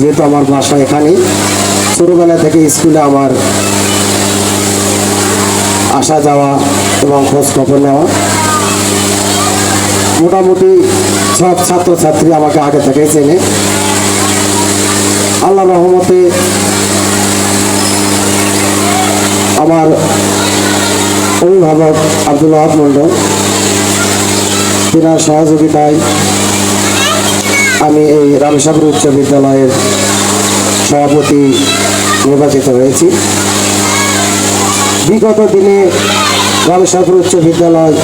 যেহেতু আমার বাসা এখানেই, ছোটোবেলা থেকে স্কুলে আমার আসা যাওয়া এবং খোঁজ খবর নেওয়া। মোটামুটি সব ছাত্রছাত্রী আমাকে আগে থেকেই চেনে। আল্লাহ রহমতে আমার অভিভাবক আব্দুল ওয়াহাব মণ্ডল, তিনার সহযোগিতায় আমি এই রামসাগর উচ্চ বিদ্যালয়ের সভাপতি নির্বাচিত হয়েছি। বিগত দিনে রামসাগর উচ্চ বিদ্যালয়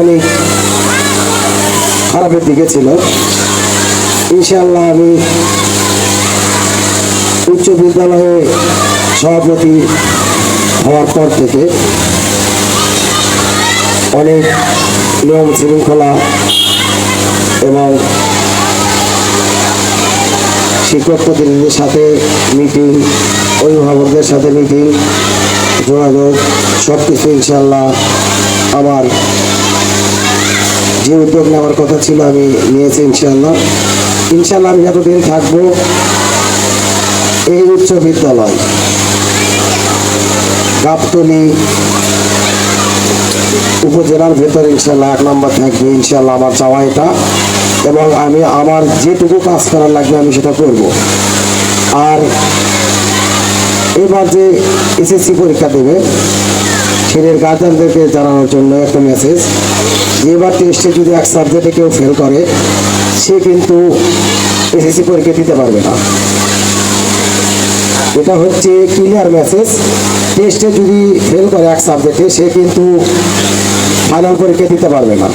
অনেক খারাপের দিকে ছিল। ইনশাল্লাহ আমি উচ্চ বিদ্যালয়ে সভাপতি হওয়ার পর থেকে অনেক নিয়ম শৃঙ্খলা এবং শিক্ষক প্রতিনিধিদের সাথে মিটিং, অভিভাবকদের সাথে মিটিং, যোগাযোগ সব কিছু ইনশাল্লাহ আমার যে উদ্যোগ নেওয়ার কথা ছিল আমি নিয়েছি ইনশাল্লাহ ইনশাল্লাহ আমি যতদিন থাকব এই উচ্চ বিদ্যালয়, গাবতলি উপজেলার ভেতর ইনশাল্লাহ এক নম্বর থাকবে ইনশাল্লাহ আমার চাওয়া এটা। এবং আমি আমার যেটুকু কাজ করার লাগবে আমি সেটা করব। আর এবার যে এসএসসি পরীক্ষা দেবে ছেলের গার্জেনদেরকে জানানোর জন্য একটা মেসেজ যে এবার টেস্টে যদি এক সাবজেক্টে কেউ ফেল করে, সে কিন্তু এসএসসি পরীক্ষা দিতে পারবে না। এটা হচ্ছে ক্লিয়ার মেসেজ টেস্টে যদি ফেল করে এক সাবজেক্টে সে কিন্তু ফাইনাল পরীক্ষা দিতে পারবে না।